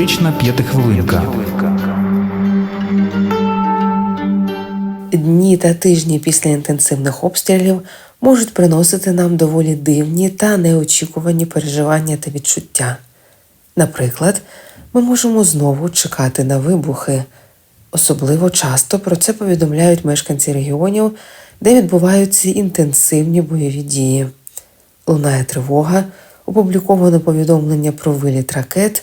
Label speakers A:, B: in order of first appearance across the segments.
A: Психотерапевтична п'ятихвилинка.
B: Дні та тижні після інтенсивних обстрілів можуть приносити нам доволі дивні та неочікувані переживання та відчуття. Наприклад, ми можемо знову чекати на вибухи. Особливо часто про це повідомляють мешканці регіонів, де відбуваються інтенсивні бойові дії. Лунає тривога, опубліковано повідомлення про виліт ракет,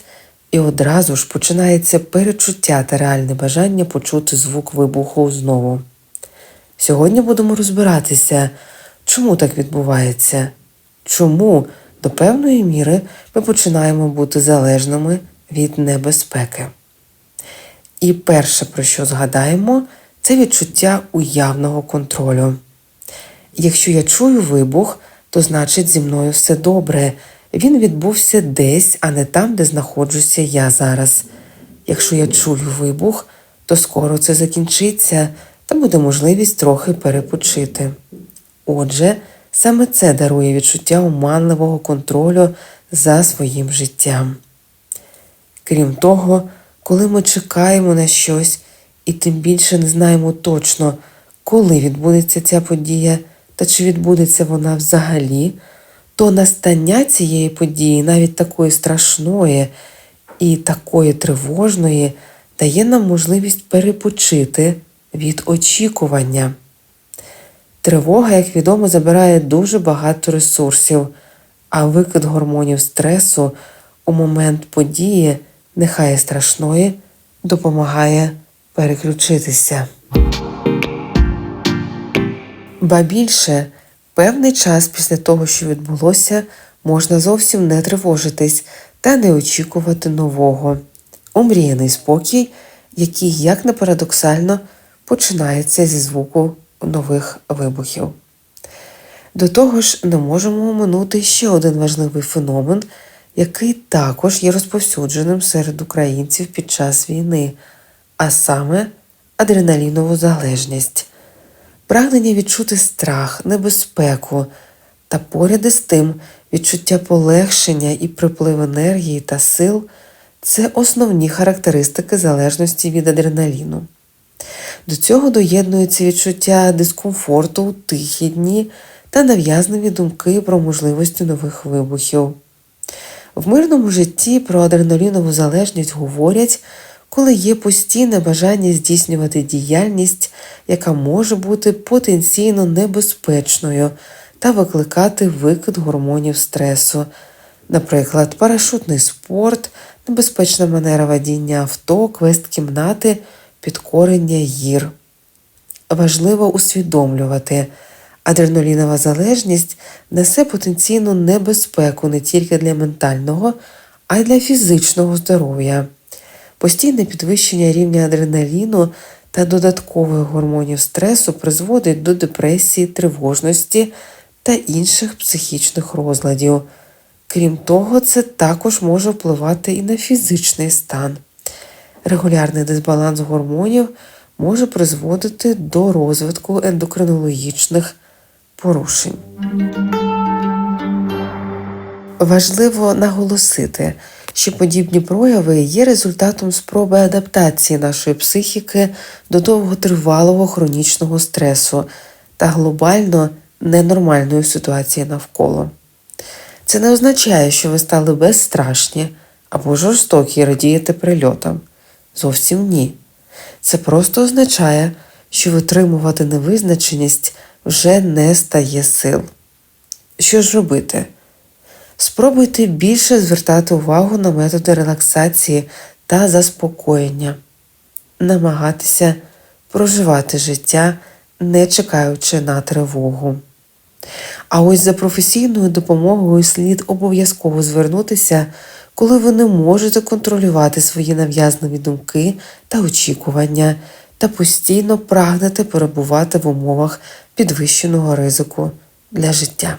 B: і одразу ж починається перечуття та реальне бажання почути звук вибуху знову. Сьогодні будемо розбиратися, чому так відбувається, чому до певної міри ми починаємо бути залежними від небезпеки. І перше, про що згадаємо, це відчуття уявного контролю. Якщо я чую вибух, то значить зі мною все добре. Він відбувся десь, а не там, де знаходжуся я зараз. Якщо я чую вибух, то скоро це закінчиться та буде можливість трохи перепочити. Отже, саме це дарує відчуття оманливого контролю за своїм життям. Крім того, коли ми чекаємо на щось і тим більше не знаємо точно, коли відбудеться ця подія та чи відбудеться вона взагалі, то настання цієї події, навіть такої страшної і такої тривожної, дає нам можливість перепочити від очікування. Тривога, як відомо, забирає дуже багато ресурсів, а викид гормонів стресу у момент події, нехай страшної, допомагає переключитися. Ба більше, певний час після того, що відбулося, можна зовсім не тривожитись та не очікувати нового. Омріяний спокій, який, як не парадоксально, починається зі звуку нових вибухів. До того ж, не можемо оминути ще один важливий феномен, який також є розповсюдженим серед українців під час війни, а саме адреналінову залежність, прагнення відчути страх, небезпеку та поряд із тим відчуття полегшення і приплив енергії та сил це основні характеристики залежності від адреналіну. До цього доєднується відчуття дискомфорту у тихі дні та нав'язливі думки про можливості нових вибухів. В мирному житті про адреналінову залежність говорять, коли є постійне бажання здійснювати діяльність, яка може бути потенційно небезпечною та викликати викид гормонів стресу, наприклад, парашутний спорт, небезпечна манера водіння авто, квест кімнати, підкорення гір. Важливо усвідомлювати, адреналінова залежність несе потенційну небезпеку не тільки для ментального, а й для фізичного здоров'я. Постійне підвищення рівня адреналіну та додаткових гормонів стресу призводить до депресії, тривожності та інших психічних розладів. Крім того, це також може впливати і на фізичний стан. Регулярний дисбаланс гормонів може призводити до розвитку ендокринологічних порушень. Важливо наголосити, що подібні прояви є результатом спроби адаптації нашої психіки до довготривалого хронічного стресу та глобально ненормальної ситуації навколо. Це не означає, що ви стали безстрашні або жорстокі і радієте прильотам. Зовсім ні. Це просто означає, що витримувати невизначеність вже не стає сил. Що ж робити? Спробуйте більше звертати увагу на методи релаксації та заспокоєння, намагатися проживати життя, не чекаючи на тривогу. А ось за професійною допомогою слід обов'язково звернутися, коли ви не можете контролювати свої нав'язливі думки та очікування та постійно прагнете перебувати в умовах підвищеного ризику для життя.